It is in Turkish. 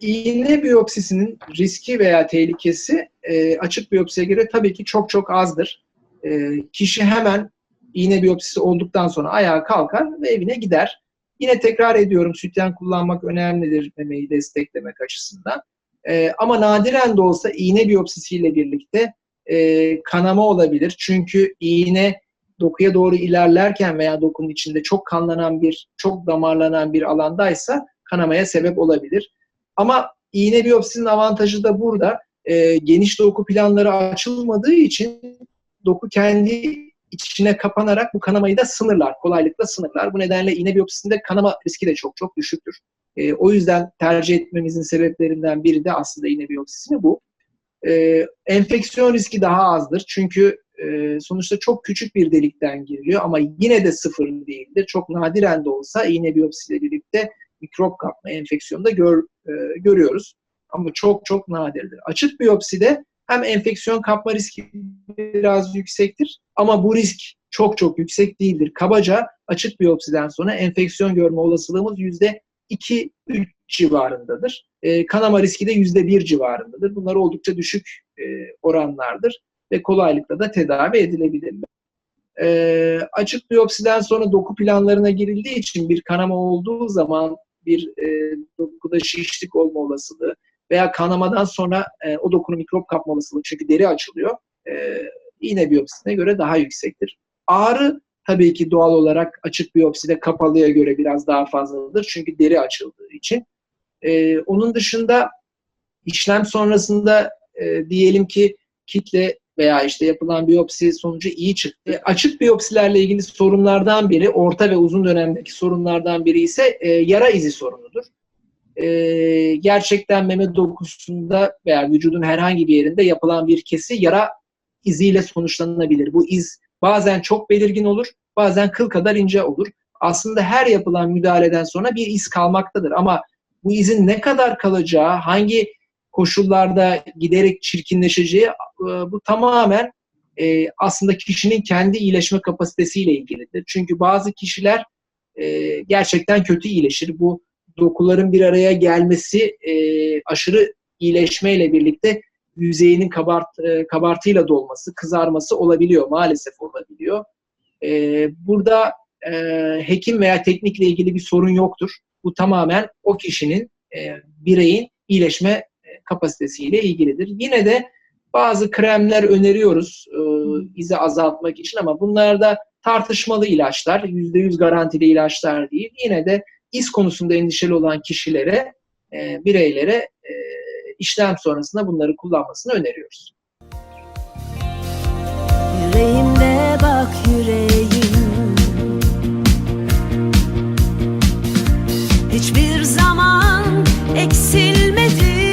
iğne biyopsisinin riski veya tehlikesi e, açık biyopsiye göre tabii ki çok çok azdır. E, kişi hemen iğne biyopsisi olduktan sonra ayağa kalkar ve evine gider. Yine tekrar ediyorum sütyen kullanmak önemlidir memeyi desteklemek açısından. E, ama nadiren de olsa iğne biyopsisiyle birlikte e, kanama olabilir. Çünkü iğne dokuya doğru ilerlerken veya dokunun içinde çok kanlanan bir, çok damarlanan bir alandaysa kanamaya sebep olabilir. Ama iğne biyopsisinin avantajı da burada. E, geniş doku planları açılmadığı için doku kendi içine kapanarak bu kanamayı da sınırlar, kolaylıkla sınırlar. Bu nedenle iğne biyopsisinde kanama riski de çok çok düşüktür. E, o yüzden tercih etmemizin sebeplerinden biri de aslında iğne biyopsisi mi bu. E, enfeksiyon riski daha azdır. Çünkü e, sonuçta çok küçük bir delikten giriliyor ama yine de sıfır değildir. Çok nadiren de olsa iğne biyopsisiyle birlikte mikrop kapma enfeksiyonu da gör, e, görüyoruz. Ama çok çok nadirdir. Açık biyopside hem enfeksiyon kapma riski biraz yüksektir ama bu risk çok çok yüksek değildir. Kabaca açık biyopsiden sonra enfeksiyon görme olasılığımız yüzde 2-3 civarındadır. E, kanama riski de yüzde 1 civarındadır. Bunlar oldukça düşük e, oranlardır ve kolaylıkla da tedavi edilebilirler. E, açık biyopsiden sonra doku planlarına girildiği için bir kanama olduğu zaman bir e, dokuda şişlik olma olasılığı veya kanamadan sonra e, o dokunun mikrop kapma olasılığı çünkü deri açılıyor. E, iğne biyopsisine göre daha yüksektir. Ağrı tabii ki doğal olarak açık biyopside kapalıya göre biraz daha fazladır. Çünkü deri açıldığı için. E, onun dışında işlem sonrasında e, diyelim ki kitle veya işte yapılan biyopsi sonucu iyi çıktı. Açık biyopsilerle ilgili sorunlardan biri, orta ve uzun dönemdeki sorunlardan biri ise e, yara izi sorunudur. E, gerçekten meme dokusunda veya vücudun herhangi bir yerinde yapılan bir kesi yara iziyle sonuçlanabilir. Bu iz bazen çok belirgin olur, bazen kıl kadar ince olur. Aslında her yapılan müdahaleden sonra bir iz kalmaktadır ama bu izin ne kadar kalacağı, hangi koşullarda giderek çirkinleşeceği e, bu tamamen e, aslında kişinin kendi iyileşme kapasitesiyle ilgilidir. Çünkü bazı kişiler e, gerçekten kötü iyileşir. Bu dokuların bir araya gelmesi e, aşırı iyileşmeyle birlikte yüzeyinin kabart, e, kabartıyla dolması, kızarması olabiliyor. Maalesef olabiliyor. Burada hekim veya teknikle ilgili bir sorun yoktur. Bu tamamen o kişinin, bireyin iyileşme kapasitesiyle ilgilidir. Yine de bazı kremler öneriyoruz e, izi azaltmak için ama bunlar da tartışmalı ilaçlar, %100 garantili ilaçlar değil. Yine de iz konusunda endişeli olan kişilere, e, bireylere e, işlem sonrasında bunları kullanmasını öneriyoruz. Yüreğimde bak yüreğim Hiçbir zaman eksilmedi